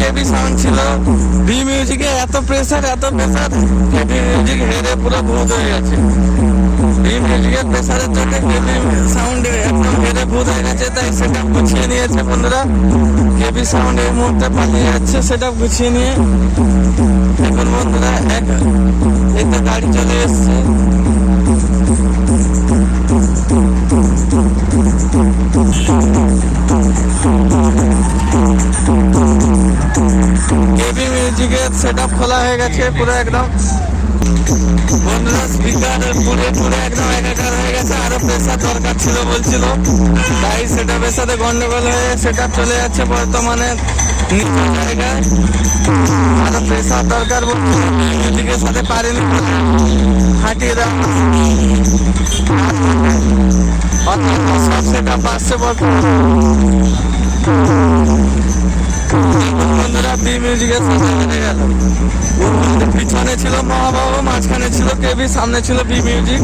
কেবি sound ছিল B মিউজিকে এত প্রেসার এত প্রেসার কেবি মিউজিক হেরে পুরো ভূত হয়ে গেছে। বি মিউজিকের প্রেসারের জন্য কেবি সাউন্ড একদম হেরে ভূত হয়ে গেছে, তাই সেটা গুছিয়ে নিয়েছে বন্ধুরা। কেবি সাউন্ড এই মুহূর্তে পালিয়ে যাচ্ছে সেটা গুছিয়ে নিয়ে। এখন বন্ধুরা, এক, এই গাড়ি চলে এসছে। মিউজিকের সেট আপ খোলা হয়ে গেছে, পুরো একদম। বন্ধুরা একদম একাকার হয়ে গেছে। আরও প্রেসার দরকার ছিল, বলছিল। তাই সেট গন্ডগোল হয়ে সেট চলে যাচ্ছে বর্তমানে। জায়গায়। আরও প্রেসার দরকার মিউজিকের সাথে পারেনি হাঁটিয়ে দেওয়া অর্থাৎ সব সেট আসছে বর্তমানে। মিউজিকের গেল। পিছনে ছিল মহাবাবু মাঝখানে ছিল কেবি সামনে ছিল বি মিউজিক